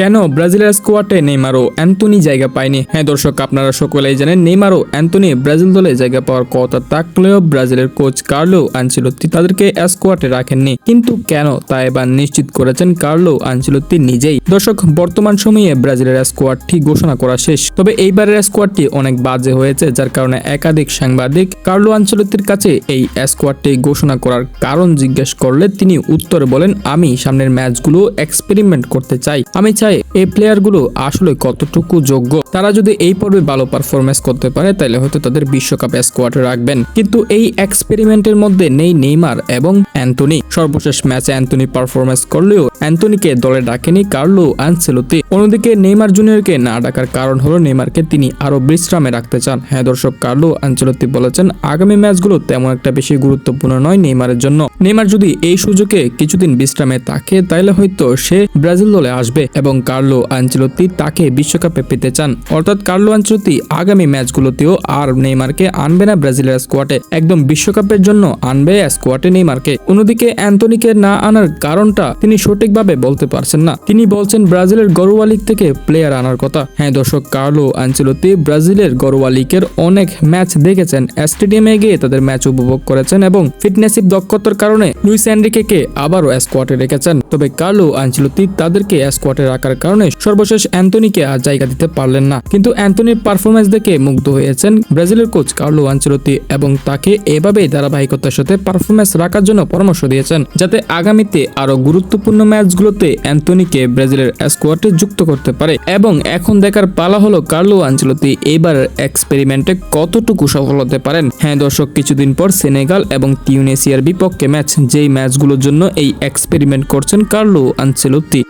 কেন? ব্রাজিলের স্কোয়াডে নেইমার ও অ্যান্টনি জায়গা পায়নি। হ্যাঁ দর্শক, আপনারা সকলেই জানেন নেইমার ও অ্যান্টনি ব্রাজিল দলে জায়গা পাওয়ার কথা থাকলেও ব্রাজিলের কোচ কার্লো আনচিলত্তি তাদেরকে স্কোয়াডে রাখেননি। কিন্তু কেন তা এবার নিশ্চিত করেছেন কার্লো আনচিলত্তি নিজেই। দর্শক, বর্তমান সময়ে ব্রাজিলের স্কোয়াডটি ঘোষণা করা শেষ। তবে এইবারের স্কোয়াডটি অনেক বাজে হয়েছে, যার কারণে একাধিক সাংবাদিক কার্লো আনচলত্তির কাছে এই স্কোয়াডটি ঘোষণা করার কারণ জিজ্ঞেস করলে তিনি উত্তরে বলেন, আমি সামনের ম্যাচগুলো এক্সপেরিমেন্ট করতে চাই। আমি চাই এই প্লেয়ারগুলো আসলে কতটুকু যোগ্য? তারা যদি এই পর্বে ভালো পারফরমেন্স করতে পারে তাহলে হয়তো তাদের বিশ্বকাপ স্কোয়াডে রাখবেন। কিন্তু এই এক্সপেরিমেন্টের মধ্যে নেই নেইমার এবং অ্যান্টনি। সর্বশেষ ম্যাচে অ্যান্টনি পারফরমেন্স করলেও অ্যান্টনিকে দলে ডাকেনি কার্লো আনসেলতি। অন্যদিকে নেইমার জুনিয়রকে না ডাকার কারণ হলো নেইমারকে তিনি আরও বিশ্রামে রাখতে চান। হ্যাঁ দর্শক, কার্লো আনচেলত্তি বলেছেন, আগামী ম্যাচগুলো তেমন একটা বেশি গুরুত্বপূর্ণ নয় নেইমারের জন্য। নেইমার যদি এই সুযোগে কিছুদিন বিশ্রামে থাকে তাহলে হয়তো সে ব্রাজিল দলে আসবে এবং কার্লো আনচেলত্তি তাকে বিশ্বকাপে পেতে চান। অর্থাৎ কার্লো আনচেলত্তি আগামী ম্যাচগুলোতেও আর নেইমারকে আনবে না ব্রাজিলের স্কোয়াডে। একদম বিশ্বকাপের জন্য আনবে স্কোয়াডে নেইমারকে। অন্যদিকে অ্যান্টনিকে না আনার কারণটা তিনি সঠিকভাবে বলতে পারছেন না। তিনি বলছেন ব্রাজিলের গরুয়া লিগ থেকে প্লেয়ার আনার কথা। হ্যাঁ দর্শক, কার্লো আনচেলত্তি ব্রাজিলের গরুয়া লিগের অনেক ম্যাচ দেখেছেন। স্টেডিয়ামে গিয়ে তাদের ম্যাচ উপভোগ করেছেন এবং ফিটনেসিভ দক্ষতার কারণে লুইস এনরিকেকে আবারও স্কোয়াডে রেখেছেন। তবে কার্লো আনচেলত্তি তাদেরকে স্কোয়াডে রাখার কারণে সর্বশেষ অ্যান্টনিকে আর জায়গা দিতে পারলেন না। কিন্তু অ্যান্টনির পারফরমেন্স দেখে মুগ্ধ হয়েছেন ব্রাজিলের কোচ কার্লো আনচেলত্তি এবং তাকে এভাবেই ধারাবাহিকতার সাথে পারফরমেন্স রাখার জন্য পরামর্শ দিয়েছেন, যাতে আগামীতে আরও গুরুত্বপূর্ণ ম্যাচগুলোতে অ্যান্টনিকে ব্রাজিলের স্কোয়াডে যুক্ত করতে পারে। এবং এখন দেখার পালা হলো কার্লো আনচেলত্তি এইবার এক্সপেরিমেন্টে কতটুকু সফল হতে পারেন। হ্যাঁ দর্শক, কিছুদিন পর সেনেগাল এবং টিউনেসিয়ার বিপক্ষে ম্যাচ, যেই ম্যাচগুলোর জন্য এই এক্সপেরিমেন্ট করছেন কার্লো আনচেলত্তি।